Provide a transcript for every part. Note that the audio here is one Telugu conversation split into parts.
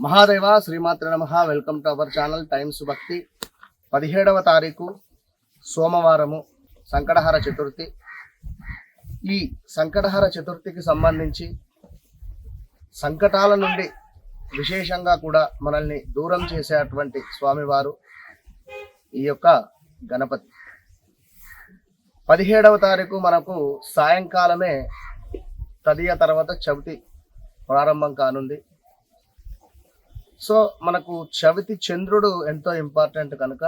మహాదేవ శ్రీమాత్ర నమ. Welcome to our channel Times Bhakti పదిహేడవ తారీఖు సోమవారము సంకటహార చతుర్థి. ఈ సంకటహార చతుర్థికి సంబంధించి సంకటాల నుండి విశేషంగా కూడా మనల్ని దూరం చేసేటువంటి స్వామివారు ఈ యొక్క గణపతి. పదిహేడవ తారీఖు మనకు సాయంకాలమే తదియ తర్వాత చవితి ప్రారంభం కానుంది. సో మనకు చవితి చంద్రుడు ఎంతో ఇంపార్టెంట్ కనుక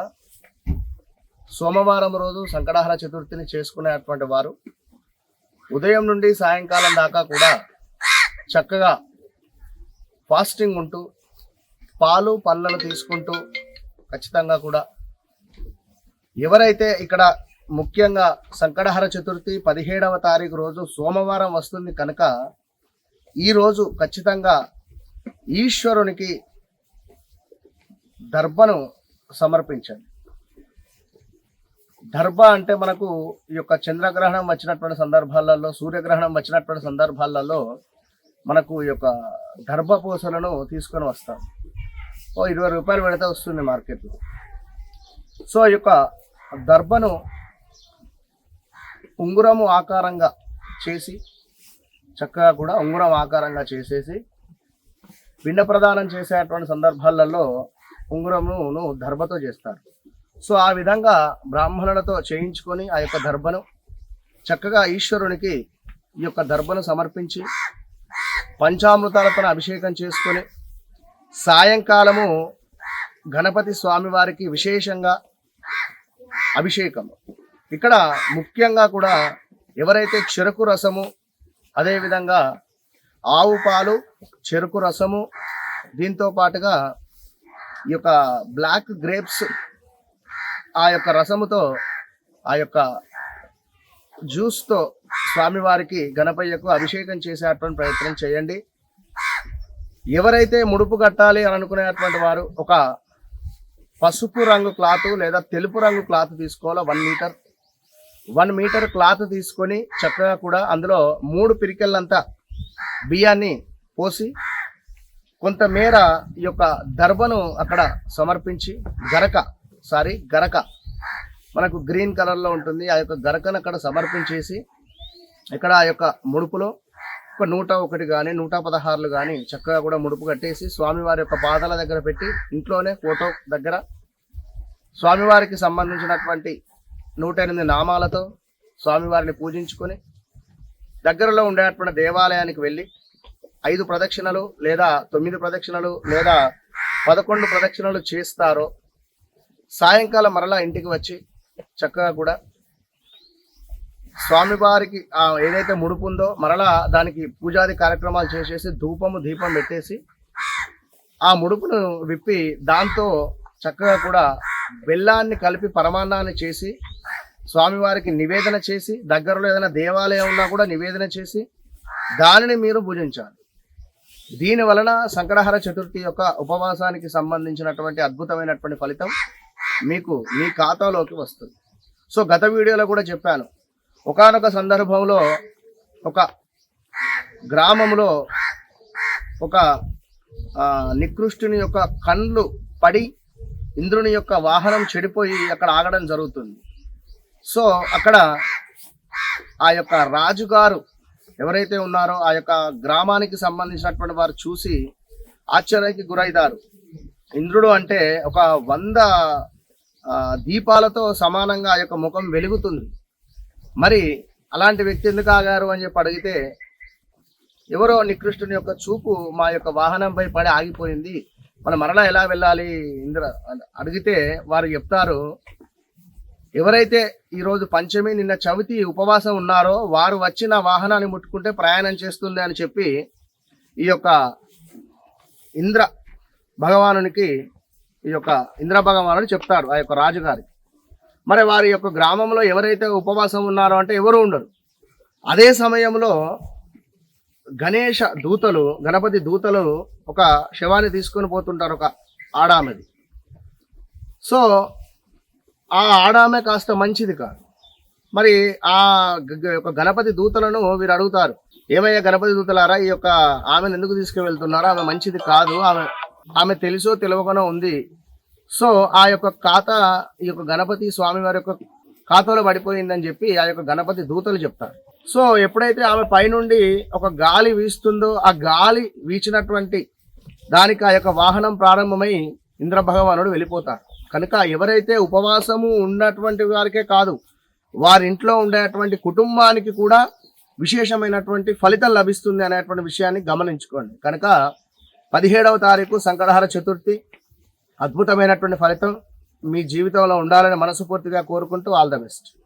సోమవారం రోజు సంకటహర చతుర్థిని చేసుకునేటువంటి వారు ఉదయం నుండి సాయంకాలం దాకా కూడా చక్కగా ఫాస్టింగ్ ఉంటూ పాలు పళ్ళను తీసుకుంటూ ఖచ్చితంగా కూడా ఎవరైతే ఇక్కడ ముఖ్యంగా సంకటహర చతుర్థి పదిహేడవ తారీఖు రోజు సోమవారం వస్తుంది కనుక ఈరోజు ఖచ్చితంగా ఈశ్వరునికి దర్భను సమర్పించండి. దర్భ అంటే మనకు ఈ యొక్క చంద్రగ్రహణం వచ్చినటువంటి సందర్భాలలో సూర్యగ్రహణం వచ్చినటువంటి సందర్భాలలో మనకు ఈ యొక్క దర్భ పూసలను తీసుకొని వస్తాం. ఓ ఇరవై రూపాయలు పెడితే వస్తుంది మార్కెట్లో. సో ఈ యొక్క దర్భను ఉంగురము ఆకారంగా చేసి చక్కగా కూడా ఉంగురం ఆకారంగా చేసేసి పిండ ప్రదానం చేసేటువంటి సందర్భాలలో ఉంగురమును దర్భతో చేస్తారు. సో ఆ విధంగా బ్రాహ్మణులతో చేయించుకొని ఆ యొక్క దర్భను చక్కగా ఈశ్వరునికి ఈ యొక్క దర్భను సమర్పించి పంచామృతాలతో అభిషేకం చేసుకొని సాయంకాలము గణపతి స్వామివారికి విశేషంగా అభిషేకం. ఇక్కడ ముఖ్యంగా కూడా ఎవరైతే చెరుకు రసము అదేవిధంగా ఆవు పాలు చెరుకు రసము దీంతో పాటుగా ఈ యొక్క బ్లాక్ గ్రేప్స్ ఆ యొక్క రసముతో ఆ యొక్క జ్యూస్తో స్వామివారికి గణపయ్యకు అభిషేకం చేసేటువంటి ప్రయత్నం చేయండి. ఎవరైతే ముడుపు కట్టాలి అని అనుకునేటువంటి వారు ఒక పసుపు రంగు క్లాత్ లేదా తెలుపు రంగు క్లాత్ తీసుకోవాలా? One metre. One metre cloth తీసుకొని చక్కగా కూడా అందులో మూడు పిరికెళ్ళంతా బియ్యాన్ని పోసి కొంతమేర ఈ యొక్క దర్భను అక్కడ సమర్పించి గరక సారీ గరక. మనకు గ్రీన్ కలర్లో ఉంటుంది. ఆ యొక్క గరకను అక్కడ సమర్పించేసి ఇక్కడ ఆ యొక్క ముడుపులో ఒక నూట ఒకటి కానీ నూట పదహారులు కానీ చక్కగా కూడా ముడుపు కట్టేసి స్వామివారి యొక్క పాదాల దగ్గర పెట్టి ఇంట్లోనే ఫోటో దగ్గర స్వామివారికి సంబంధించినటువంటి నూట ఎనిమిది నామాలతో స్వామివారిని పూజించుకొని దగ్గరలో ఉండేటువంటి దేవాలయానికి వెళ్ళి ఐదు ప్రదక్షిణలు లేదా తొమ్మిది ప్రదక్షిణలు లేదా పదకొండు ప్రదక్షిణలు చేస్తారో సాయంకాలం మరలా ఇంటికి వచ్చి చక్కగా కూడా స్వామివారికి ఏదైతే ముడుపు ఉందో మరలా దానికి పూజాది కార్యక్రమాలు చేసేసి ధూపము దీపం పెట్టేసి ఆ ముడుపును విప్పి దాంతో చక్కగా కూడా బెల్లాన్ని కలిపి పరమాన్నాన్ని చేసి స్వామివారికి నివేదన చేసి దగ్గరలో ఏదైనా దేవాలయం ఉన్నా కూడా నివేదన చేసి దానిని మీరు భుజించాలి దీని వలన సంకటహర చతుర్థి యొక్క ఉపవాసానికి సంబంధించినటువంటి అద్భుతమైనటువంటి ఫలితం మీకు మీ ఖాతాలోకి వస్తుంది. సో గత వీడియోలో కూడా చెప్పాను. ఒకానొక సందర్భంలో ఒక గ్రామంలో ఒక నికృష్టుని యొక్క కండ్లు పడి ఇంద్రుని యొక్క వాహనం చెడిపోయి అక్కడ ఆగడం జరుగుతుంది. సో అక్కడ ఆ యొక్క రాజుగారు ఎవరైతే ఉన్నారో ఆ యొక్క గ్రామానికి సంబంధించినటువంటి వారు చూసి ఆశ్చర్యానికి గురైతారు ఇంద్రుడు అంటే ఒక వంద దీపాలతో సమానంగా ఆ యొక్క ముఖం వెలుగుతుంది. మరి అలాంటి వ్యక్తి ఎందుకు ఆగారు అని చెప్పి అడిగితే ఎవరో నికృష్టుని యొక్క చూపు మా యొక్క వాహనంపై పడి ఆగిపోయింది. మనం మరలా ఎలా వెళ్ళాలి ఇంద్ర? అడిగితే వారు చెప్తారు ఎవరైతే ఈరోజు పంచమి నిన్న చవితి ఉపవాసం ఉన్నారో వారు వచ్చిన వాహనాన్ని ముట్టుకుంటే ప్రయాణం చేస్తుంది అని చెప్పి ఈ యొక్క ఇంద్ర భగవానునికి ఈ యొక్క ఇంద్ర భగవానుడు చెప్తాడు ఆ యొక్క రాజుగారికి. మరి వారి యొక్క గ్రామంలో ఎవరైతే ఉపవాసం ఉన్నారో అంటే ఎవరు ఉండరు. అదే సమయంలో గణేష దూతలు గణపతి దూతలు ఒక శవాన్ని తీసుకొని పోతుంటారు ఒక ఆడామది. సో ఆ ఆడామె కాస్త మంచిది కాదు. మరి ఆ గ- యొక్క గణపతి దూతలను వీరు అడుగుతారు. ఏమయ్యా గణపతి దూతలారా ఈ యొక్క ఆమెను ఎందుకు తీసుకువెళ్తున్నారో ఆమె మంచిది కాదు ఆమె ఆమె తెలుసో తెలియకనో ఉంది. సో ఆ యొక్క ఖాతా ఈ యొక్క గణపతి స్వామి వారి యొక్క ఖాతాలో పడిపోయిందని చెప్పి ఆ యొక్క గణపతి దూతలు చెప్తారు. సో ఎప్పుడైతే ఆమె పైనుండి ఒక గాలి వీస్తుందో ఆ గాలి వీచినటువంటి దానికి ఆ యొక్క వాహనం ప్రారంభమై ఇంద్ర భగవానుడు వెళ్ళిపోతారు కనుక ఎవరైతే ఉపవాసము ఉన్నటువంటి వారికే కాదు వారి ఇంట్లో ఉండేటువంటి కుటుంబానికి కూడా విశేషమైనటువంటి ఫలితం లభిస్తుంది అనేటువంటి విషయాన్ని గమనించుకోండి. కనుక పదిహేడవ తారీఖు సంకటహార చతుర్థి అద్భుతమైనటువంటి ఫలితం మీ జీవితంలో ఉండాలని మనస్ఫూర్తిగా కోరుకుంటూ ఆల్ ద బెస్ట్.